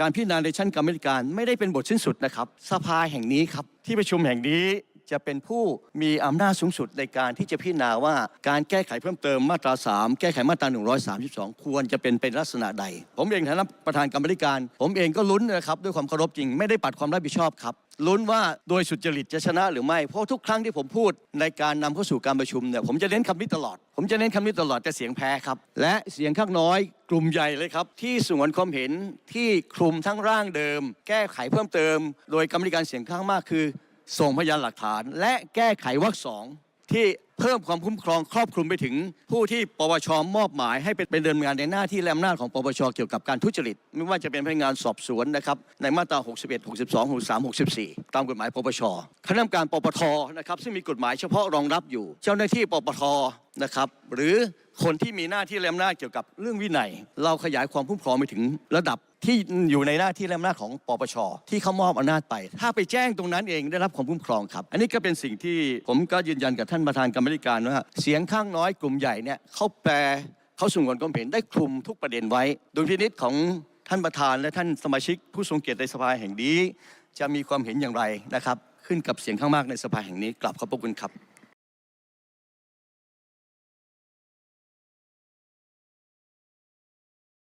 การพิจารณาในชั้นกรรมธิการไม่ได้เป็นบทสิ้นสุดนะครับ สภาแห่งนี้ครับที่ประชุมแห่งนี้ จะเป็นผู้มีอำนาจสูงสุดในการที่จะพิจารณาว่าการแก้ไขเพิ่มเติมมาตรา 3 แก้ไขมาตรา 132 ควรจะเป็นเป็นลักษณะใด ผมเองในฐานะประธานกรรมธิการ ผมเองก็ลุ้นนะครับด้วยความเคารพจริงไม่ได้ปัดความรับผิดชอบครับลุ้นว่าโดยสุจริตจะชนะหรือไม่ เพราะทุกครั้งที่ผมพูดในการนำเข้าสู่การประชุมเนี่ยผมจะเน้นคำนี้ตลอด ผมจะเน้นคำนี้ตลอดแต่เสียงแพ้ครับ และเสียงข้างน้อยกลุ่มใหญ่เลยครับ ที่สวนความเห็นที่คลุมทั้งร่างเดิม แก้ไขเพิ่มเติม โดยกรรมธิการเสียงข้างมากคือ ส่งพยานหลักฐาน และแก้ไขวรรคสองที่เพิ่มความคุ้มครองครอบคลุมไปถึงผู้ที่ปปชมอบหมาย ให้เป็นเป็นเดินงานในหน้าที่และอำนาจของปปชเกี่ยวกับการทุจริต ไม่ว่าจะเป็นพนักงานสอบสวนนะครับในมาตรา 61 62 63 64 ตามกฎหมายปปชคณะกรรมการปปทนะครับซึ่งมีกฎหมายเฉพาะรองรับอยู่ เจ้าหน้าที่ปปทนะครับหรือคนที่มีหน้าที่และอำนาจเกี่ยวกับเรื่องวินัย เราขยายความคุ้มครองไปถึงระดับ ที่อยู่ในหน้าที่และอำนาจของปปช ที่เขามอบอำนาจไป ถ้าไปแจ้งตรงนั้นเองได้รับความคุ้มครองครับ อันนี้ก็เป็นสิ่งที่ผมก็ยืนยันกับท่านประธานกรรมธิการว่า เสียงข้างน้อยกลุ่มใหญ่เนี่ยเขาแปลเขาสงวนความเห็นได้คลุมทุกประเด็นไว้ดุลพินิษของท่านประธานและท่านสมาชิก ผู้ทรงเกียรติในสภาแห่งนี้ จะมีความเห็นอย่างไรนะครับ ขึ้นกับเสียงข้างมากในสภาแห่งนี้กลับขอบพระคุณครับ